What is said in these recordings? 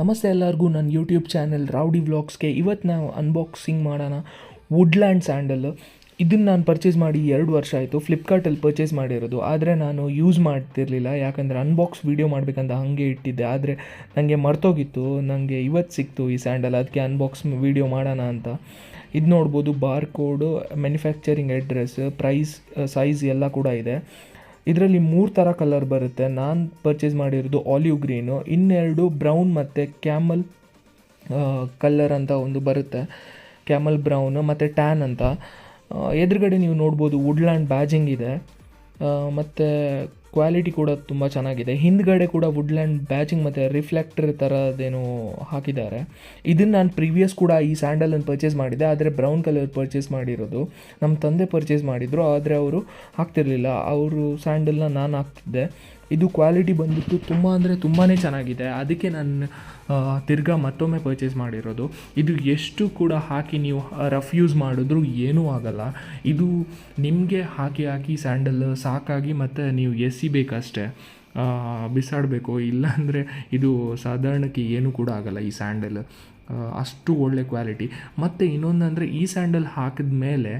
ನಮಸ್ತೆ ಎಲ್ಲರಿಗೂ ನನ್ನ ಯೂಟ್ಯೂಬ್ ಚಾನೆಲ್ ರೌಡಿ ವ್ಲಾಗ್ಸ್ಗೆ ಇವತ್ತು ನಾವು ಅನ್ಬಾಕ್ಸಿಂಗ್ ಮಾಡೋಣ ವುಡ್ಲ್ಯಾಂಡ್ ಸ್ಯಾಂಡಲ್ ಇದನ್ನು ನಾನು ಪರ್ಚೇಸ್ ಮಾಡಿ ಎರಡು ವರ್ಷ ಆಯಿತು. ಫ್ಲಿಪ್ಕಾರ್ಟಲ್ಲಿ ಪರ್ಚೇಸ್ ಮಾಡಿರೋದು. ಆದರೆ ನಾನು ಯೂಸ್ ಮಾಡ್ತಿರಲಿಲ್ಲ. ಯಾಕಂದರೆ ಅನ್ಬಾಕ್ಸ್ ವೀಡಿಯೋ ಮಾಡಬೇಕಂತ ಹಾಗೆ ಇಟ್ಟಿದ್ದೆ. ಆದರೆ ನನಗೆ ಮರ್ತೋಗಿತ್ತು. ನನಗೆ ಇವತ್ತು ಸಿಕ್ತು ಈ ಸ್ಯಾಂಡಲ್ ಅದಕ್ಕೆ ಅನ್ಬಾಕ್ಸ್ ವೀಡಿಯೋ ಮಾಡೋಣ ಅಂತ. ಇದು ನೋಡ್ಬೋದು bar code manufacturing address price size ಎಲ್ಲ ಕೂಡ ಇದೆ. ಇದರಲ್ಲಿ ಮೂರು ಥರ ಕಲರ್ ಬರುತ್ತೆ. ನಾನು ಪರ್ಚೇಸ್ ಮಾಡಿರೋದು ಆಲಿವ್ ಗ್ರೀನು ಇನ್ನೆರಡು ಬ್ರೌನ್ ಮತ್ತು ಕ್ಯಾಮಲ್ ಕಲ್ಲರ್ ಅಂತ ಒಂದು ಬರುತ್ತೆ. ಕ್ಯಾಮಲ್ ಬ್ರೌನ್ ಮತ್ತು ಟ್ಯಾನ್ ಅಂತ. ಎದುರುಗಡೆ ನೀವು ನೋಡ್ಬೋದು ವುಡ್ಲ್ಯಾಂಡ್ ಬ್ಯಾಜಿಂಗ್ ಇದೆ. ಮತ್ತು ಕ್ವಾಲಿಟಿ ಕೂಡ ತುಂಬ ಚೆನ್ನಾಗಿದೆ. ಹಿಂದ್ಗಡೆ ಕೂಡ ವುಡ್ಲ್ಯಾಂಡ್ ಬ್ಯಾಚಿಂಗ್ ಮತ್ತು ರಿಫ್ಲೆಕ್ಟರ್ ಥರದೇನು ಹಾಕಿದ್ದಾರೆ. ಇದನ್ನು ನಾನು ಪ್ರೀವಿಯಸ್ ಕೂಡ ಈ ಸ್ಯಾಂಡಲನ್ನು ಪರ್ಚೇಸ್ ಮಾಡಿದ್ದೆ. ಆದರೆ ಬ್ರೌನ್ ಕಲರ್ ಪರ್ಚೇಸ್ ಮಾಡಿರೋದು. ನಮ್ಮ ತಂದೆ ಪರ್ಚೇಸ್ ಮಾಡಿದರು. ಆದರೆ ಅವರು ಹಾಕ್ತಿರಲಿಲ್ಲ. ಅವರು ಸ್ಯಾಂಡಲ್ನ ನಾನು ಹಾಕ್ತಿದ್ದೆ. ಇದು ಕ್ವಾಲಿಟಿ ಬಂದ್ಬಿಟ್ಟು ತುಂಬ ಅಂದರೆ ತುಂಬಾ ಚೆನ್ನಾಗಿದೆ. ಅದಕ್ಕೆ ನಾನು ತಿರ್ಗಾ ಮತ್ತೊಮ್ಮೆ ಪರ್ಚೇಸ್ ಮಾಡಿರೋದು. ಇದು ಎಷ್ಟು ಕೂಡ ಹಾಕಿ ನೀವು ರಫ್ ಯೂಸ್ ಮಾಡಿದ್ರೂ ಏನೂ ಆಗಲ್ಲ. ಇದು ನಿಮಗೆ ಹಾಕಿ ಹಾಕಿ ಸ್ಯಾಂಡಲ್ ಸಾಕಾಗಿ ಮತ್ತು ನೀವು ಎಸಿಬೇಕಷ್ಟೇ. ಬಿಸಾಡಬೇಕು. ಇಲ್ಲಾಂದರೆ ಇದು ಸಾಧಾರಣಕ್ಕೆ ಏನೂ ಕೂಡ ಆಗಲ್ಲ ಈ ಸ್ಯಾಂಡಲ್ ಅಷ್ಟು ಒಳ್ಳೆ ಕ್ವಾಲಿಟಿ ಮತ್ತು ಇನ್ನೊಂದಂದರೆ ಈ ಸ್ಯಾಂಡಲ್ ಹಾಕಿದ ಮೇಲೆ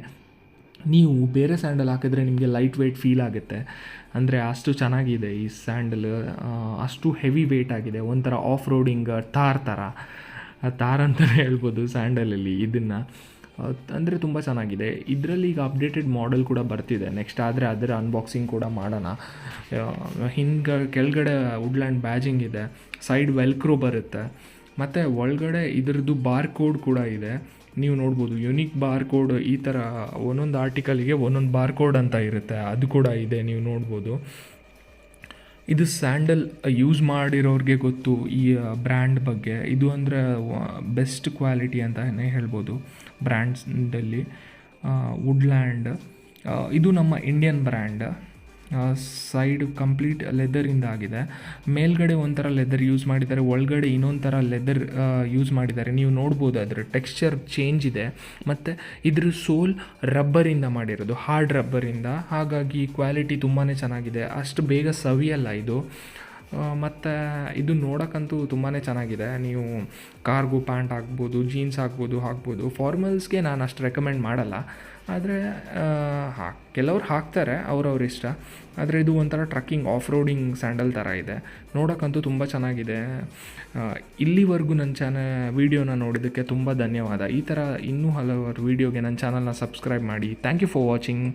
ನೀವು ಬೇರೆ ಸ್ಯಾಂಡಲ್ ಹಾಕಿದ್ರೆ ನಿಮಗೆ ಲೈಟ್ ವೆಯ್ಟ್ ಫೀಲ್ ಆಗುತ್ತೆ. ಅಂದರೆ ಅಷ್ಟು ಚೆನ್ನಾಗಿದೆ ಈ ಸ್ಯಾಂಡಲ್ ಅಷ್ಟು ಹೆವಿ ವೆಯ್ಟ್ ಆಗಿದೆ. ಒಂಥರ ಆಫ್ ರೋಡಿಂಗ್ ತಾರ್. ಥರ ತಾರ್ ಅಂತಲೇ ಹೇಳ್ಬೋದು ಸ್ಯಾಂಡಲಲ್ಲಿ ಇದನ್ನು. ಅಂದರೆ ತುಂಬ ಚೆನ್ನಾಗಿದೆ. ಇದರಲ್ಲಿ ಈಗ ಅಪ್ಡೇಟೆಡ್ ಮಾಡೆಲ್ ಕೂಡ ಬರ್ತಿದೆ. ನೆಕ್ಸ್ಟ್ ಆದರೆ ಅದರ ಅನ್ಬಾಕ್ಸಿಂಗ್ ಕೂಡ ಮಾಡೋಣ. ಹಿಂಗೆ ಕೆಳಗಡೆ ವುಡ್ಲ್ಯಾಂಡ್ ಬ್ಯಾಜಿಂಗ್ ಇದೆ. ಸೈಡ್ ವೆಲ್ಕ್ರೋ ಬರುತ್ತೆ. ಮತ್ತು ಒಳಗಡೆ ಇದರದ್ದು ಬಾರ್ ಕೋಡ್ ಕೂಡ ಇದೆ. ನೀವು ನೋಡ್ಬೋದು ಯುನಿಕ್ ಬಾರ್ ಕೋಡ್ ಈ ಥರ ಒಂದೊಂದು ಆರ್ಟಿಕಲ್ಗೆ ಒಂದೊಂದು ಬಾರ್ ಕೋಡ್ ಅಂತ ಇರುತ್ತೆ, ಅದು ಕೂಡ ಇದೆ ನೀವು ನೋಡ್ಬೋದು. ಇದು ಸ್ಯಾಂಡಲ್ ಯೂಸ್ ಮಾಡಿರೋರಿಗೆ ಗೊತ್ತು ಈ ಬ್ರ್ಯಾಂಡ್ ಬಗ್ಗೆ. ಇದು ಅಂದರೆ ಬೆಸ್ಟ್ ಕ್ವಾಲಿಟಿ ಅಂತಲೇ ಹೇಳ್ಬೋದು ಬ್ರ್ಯಾಂಡ್ಸಲ್ಲಿ ವುಡ್ಲ್ಯಾಂಡ್ ಇದು ನಮ್ಮ ಇಂಡಿಯನ್ ಬ್ರ್ಯಾಂಡ್ ಸೈಡ್ ಕಂಪ್ಲೀಟ್ ಲೆದರಿಂದ ಆಗಿದೆ ಮೇಲ್ಗಡೆ ಒಂಥರ ಲೆದರ್ ಯೂಸ್ ಮಾಡಿದ್ದಾರೆ, ಒಳಗಡೆ ಇನ್ನೊಂದು ಥರ ಲೆದರ್ ಯೂಸ್ ಮಾಡಿದ್ದಾರೆ. ನೀವು ನೋಡ್ಬೋದು ಅದರ ಟೆಕ್ಸ್ಚರ್ ಚೇಂಜ್ ಇದೆ. ಮತ್ತು ಇದ್ರ ಸೋಲ್ ರಬ್ಬರಿಂದ ಮಾಡಿರೋದು ಹಾರ್ಡ್ ರಬ್ಬರಿಂದ ಹಾಗಾಗಿ ಕ್ವಾಲಿಟಿ ತುಂಬಾ ಚೆನ್ನಾಗಿದೆ. ಅಷ್ಟು ಬೇಗ ಸವಿಯಲ್ಲ ಇದು. ಮತ್ತು ಇದು ನೋಡೋಕ್ಕಂತೂ ತುಂಬಾ ಚೆನ್ನಾಗಿದೆ. ನೀವು ಕಾರ್ಗೋ ಪ್ಯಾಂಟ್ ಹಾಕ್ಬೋದು, ಜೀನ್ಸ್ ಹಾಕ್ಬೋದು ಹಾಕ್ಬೋದು. ಫಾರ್ಮಲ್ಸ್ಗೆ ನಾನು ಅಷ್ಟು ರೆಕಮೆಂಡ್ ಮಾಡಲ್ಲ. ಆದರೆ ಹಾ, ಕೆಲವ್ರು ಹಾಕ್ತಾರೆ, ಅವ್ರವ್ರ ಇಷ್ಟ. ಆದರೆ ಇದು ಒಂಥರ ಟ್ರಕ್ಕಿಂಗ್ ಆಫ್ ರೋಡಿಂಗ್ ಸ್ಯಾಂಡಲ್ ಥರ ಇದೆ. ನೋಡೋಕ್ಕಂತೂ ತುಂಬ ಚೆನ್ನಾಗಿದೆ. ಇಲ್ಲಿವರೆಗೂ ನನ್ನ ಚಾನ, ವೀಡಿಯೋನ ನೋಡಿದ್ದಕ್ಕೆ ತುಂಬ ಧನ್ಯವಾದ. ಈ ಥರ ಇನ್ನೂ ಹಲವಾರು ವೀಡಿಯೋಗೆ ನನ್ನ ಚಾನಲ್ನ ಸಬ್ಸ್ಕ್ರೈಬ್ ಮಾಡಿ. Thank you for watching